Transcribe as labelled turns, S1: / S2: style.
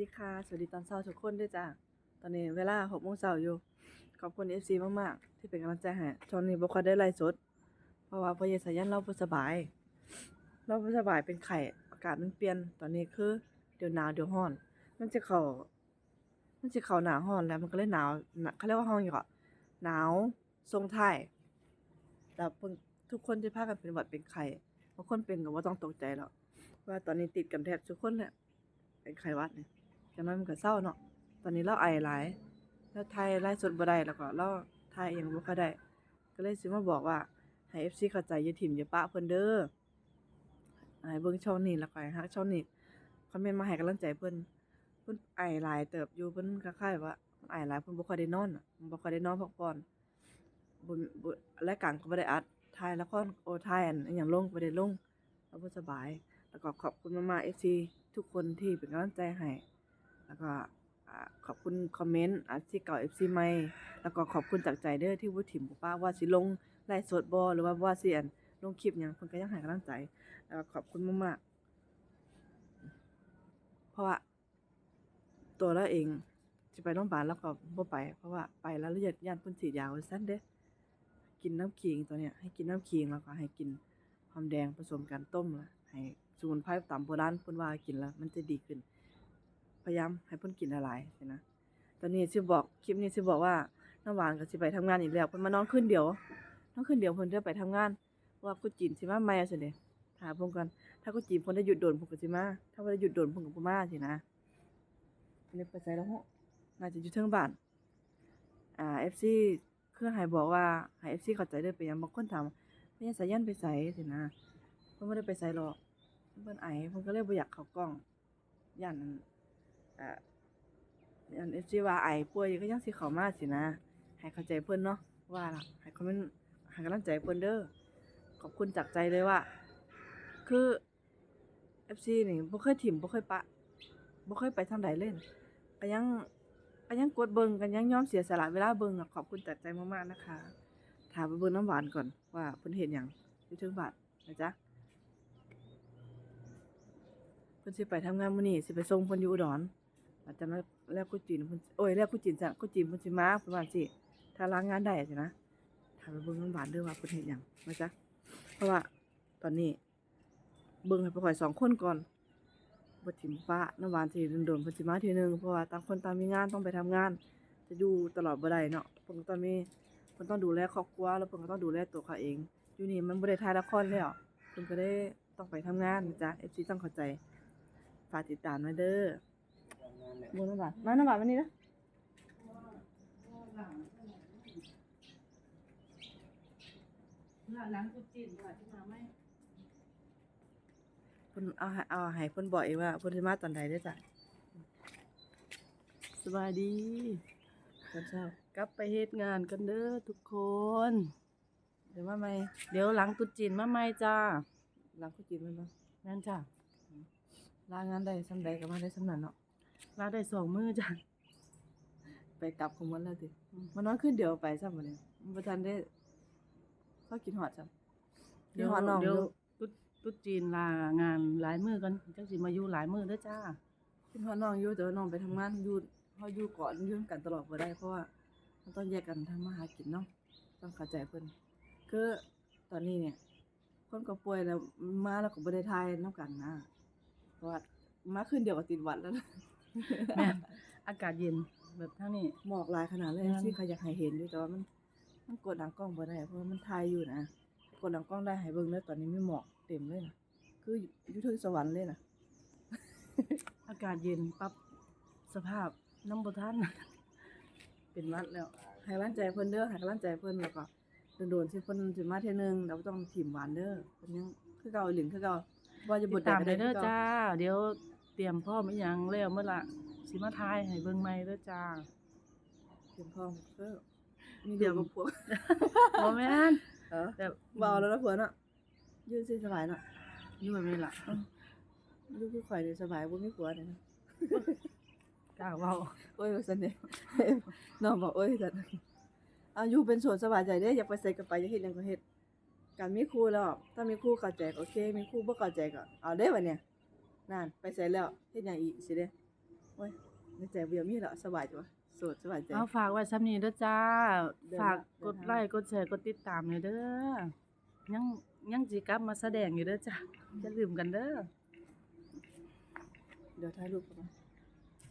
S1: ดีค่ะ สวัสดีตอนเช้าทุกคนด้วยจ้าตอนนี้เวลาหกโมงเช้าอยู่ ขอบคุณ FC มากๆ ที่เป็นกำลังใจให้ช่วงนี้บ่ค่อยได้ไลฟ์สด เพราะว่าพอเยสายันเราสบาย เราสบายเป็นไข้อากาศมันเปลี่ยน ตอนนี้คือเดี๋ยวหนาวเดี๋ยวร้อน มันจะเข้ามันจะเข้าหน้าร้อนแล้วมันก็เลยหนาวเขาเรียกว่าร้อนหยังก็หนาวทรงไทยแล้วทุกคนจะพากันเป็นหวัดเป็นไข้บางคนเป็นก็บ่าต้องตกใจหรอกว่าตอนนี้ติดกันแทบทุกคนแหละเป็นไข้หวัดเนี่ย จังนั้นมันก็เศร้าเนาะตอนนี้เราไอหลาย แล้วไทยไลฟ์สดบ่ได้แล้วก็เราไทยเองบ่ค่อยได้ ก็เลยสิมาบอกว่าให้ FC เข้าใจอย่าถิ่มอย่าปะเพิ่นเด้อให้เบิ่งช่องนี้แล้วก็ให้ฮักช่องนี้คอมเมนต์มาให้กำลังใจเพิ่นเพิ่นไอหลายเติบอยู่เพิ่นคล้ายๆว่าไอหลายเพิ่นบ่ค่อยได้นอนบ่ค่อยได้นอนพักผ่อนบ่บ่รายการก็บ่ได้อัดถ่ายละครโอ้ถ่ายอันอิหยังลงบ่ได้ลงเราบ่สบาย แล้วก็ขอบคุณมากๆ FC ทุกคนที่เป็นกำลังใจให้ แล้วก็ขอบคุณคอมเมนต์ที่เก่า FC ใหม่แล้วก็ขอบคุณจากใจเด้อที่บ่ถิ่มป้าว่าสิลงไลฟ์สดบ่หรือว่าว่าสิอันลงคลิปหยังเพิ่นก็ยังให้กำลังใจแล้วก็ขอบคุณมากๆเพราะว่าตัวเราเองสิไปโรงพยาบาลแล้วก็บ่ไป เพราะว่าไปแล้วละเอียดย่านพิ่นฉีดยาว่าซั่นเด้กินน้ำขิงตัวเนี้ยให้กินน้ำขิงแล้วก็ให้กินหอมแดงผสมกันต้มล้วให้สมุนไพรตามโบราณพิ่นว่ากินแล้วมันจะดีขึ้น พยายามให้เพิ่นกินหลายๆสินะตอนนี้สิบอกคลิปนี้สิบอกว่าน้ำหวานก็สิไปทำงานอีกแล้วเพิ่นมานอนคืนเดียวนอนคืนเดียวเพิ่นจะไปทำงานว่ากูจีนสิมาใหม่ซั่เด้ถามเพิ่นก่อนถ้ากูจีนเพิ่นได้หยุดโดนเพิ่นก็สิมาถ้าบ่ได้หยุดโดนเพิ่นก็บ่มาสินะอันนี้ไปไสแล้วฮะน่าจะอยู่เทิงบ้านอ่า FC คือให้บอกว่าให้ FC เข้าใจเด้อไปยังบางคนถามว่าแม่สายันไปไสสินะเพิ่นบ่ได้ไปไสหรอกเพิ่นไอเพิ่นก็เลยบ่อยากเข้ากล้องย่านนั้น อ่าอัน FG ว่าไอป่วยก็ยังสิเข้ามาสินะ ให้เข้าใจเพิ่นเนาะว่าล่ะให้คอมเมนต์ให้กำลังใจเพิ่นเด้อขอบคุณจากใจเลยว่า คือ FC นี่บ่เคยถิ่มบ่เคยปะบ่เคยไปทางใดเลยนก็ยังก็ยังกดเบิ่งกันยังยอมเสียสละเวลาเบิ่งอะขอบคุณจากใจมากๆนะคะถามไปเบิ่งน้ำหวานก่อนว่าเพิ่นเฮ็ดหยังอยู่เทิงบ้านนะจ๊ะเพิ่นสิไปทำงานมื้อนี้สิไปส่งเพิ่นอยู่อุดร อาจจะมาแล้วกูจีนพิ่นโอ้ยแล้วกูจีนจ้ะกูจีนพิ่นสิมาเพิ่นว่าสิถ้าล้างงานได้สินะถามไปเบิ่งน้ำหวานเด้อว่าเพิ่นเฮ็ดหยังนะจ๊ะเพราะว่าตอนนี้เบิ่งให้ไปข่อยสองคนก่อนบ่ถิ่มฟ้าน้ำหวานสิโดนๆเพิ่นสิมาทีนึงเพราะว่าต่างคนต่างมีงานต้องไปทำงาน จะอยู่ตลอดบ่ได้เนาะเพิ่นต้องมีเพิ่นต้องดูแลครอบครัวแล้วเพิ่นก็ต้องดูแลตัวเขาเอง อยู่นี่มันบ่ได้ถ่ายละครแล้วเพิ่นก็ได้ต้องไปทำงานนะจ๊ะ FC ต้องเข้าใจฝากติดตามหน่อยเด้อ บุญน้ำบาทมาน้ำบาทวันนี้นะหลังกุจินว่าที่มาไหมเพิ่นเอาให้เอาให้เพิ่นบอกเองว่าเพิ่นสิมาตอนใดเด้อจ้ะสบายดีตอนเช้าก
S2: ลับไปเฮ็ดงานกันเด้อทุกคน
S1: เดี๋ยวมาไหม
S2: เดี๋ยวหลังตรุษจีนมาใหม่จ้า
S1: หลังกุจินมันบ่
S2: นั่นจ้า
S1: ลางานได้สำใดก็มาได้สำนั้นเนาะ
S2: ลาได้สองมือจ้า
S1: ไปกลับของมันแล้วติมานอนขึ้นเดียวไปซ้ำบัดนี้มันบ่ทันได้พอกินฮอดซ้ำกินฮอดน้องอ
S2: เดี๋ยว
S1: ยู่
S2: ตรุษตรุษจีนลางานหลายมือกันจังสิมาอยู่หลายมือเด้อจ้า
S1: คิดฮอดน้องอยู่แต่ว่าน้องไปทำงานอยู่เฮาอยู่เกาะอยู่นำกันตลอดบ่ได้เพราะว่ามันต้องแยกกันทำมาหากินเนาะต้องเข้าใจเพิ่นคือตอนนี้เนี่ย คนก็ป่วยแล้วมาแล้วก็บ่ได้ทายนํกันนะเพราะว่ามาคืนเดียวก็ติดหวัดแล้วนะ
S2: แม่นอากาศเย็นแบบทั้งนี้
S1: หมอกหลายขนาดเลย
S2: แม่น
S1: ที่เขาอยากให้เห็นอยู่แต่ว่ามันมันกดหลังกล้องบ่ได้เพราะว่ามันถ่ายอยู่นะกดหลังกล้องได้ให้เบิ่งแล้วตอนนี้มีหมอกเต็มเลยนะคืออยู่ถึงสวรรค์เลยนะ
S2: อากาศเย็นปรับสภาพน้ำบ่ทันเป็นหวัดแล้ว
S1: ให้กำลังใจเพิ่นเด้อให้กำลังใจเพิ่นแล้วก็โดนๆสิเพิ่นสิมาเทื่อนึงเราต้องถิ่มหวานเด้อเพิ่นยังคือเก่าหลินคือเก่าว่าจะ
S2: ติ
S1: บ่
S2: ด
S1: ได้
S2: ตาม
S1: ก็
S2: ได้
S1: ได้
S2: เด้อ
S1: คือเก่า
S2: จ้า เดี๋ยวเตรียมพร้อมอีหยังแล้วเมื่อละสิมาทายให้เบิ่งใหม่เด้อจ้า
S1: เตรียมพร้อมเด้อมีเดียวกับพวก
S2: บ่แม่น
S1: เออ
S2: แบบ
S1: เบาแล้วนะผัวเนาะยืนสิสบายเนาะ
S2: อยู่แบบนี้ล่ะ
S1: ลูกคือข่อยนี่สบายบ่มีผัวเนี่ยนะ
S2: กล้าเว้า
S1: โอ้ยว่าซั่นเด้น้องบอกโอ้ยซั่นอาอยู่เป็นโสดสบายใจเด้อยากไปไสก็ไปอยากเฮ็ดหยังก็เฮ็ดการมีครูแล้วถ้ามีครูเข้าใจก็โอเค มีครูบ่เข้าใจก็เอาเด้บัดเนี่ย นั่นไปไสแล้วเฮ็ดหยังอีกสิเด้โอ้ยในใจเบียมีแล้วสบายจ้ะโสดสบายใจ
S2: เอาฝากไว้ซ้ำนี้เด้อจ้า
S1: เดิน
S2: ฝาก
S1: ละเดิ
S2: ก
S1: น
S2: ด
S1: ทาง
S2: ไลค์กดแชร์กดติดตามเลยเด้อ ยังยังสิกลับมาแสดงอยู่เด้อจ้าอย่าลืมกันเด้อ
S1: เดี๋ยวถ่ายรูปก่อน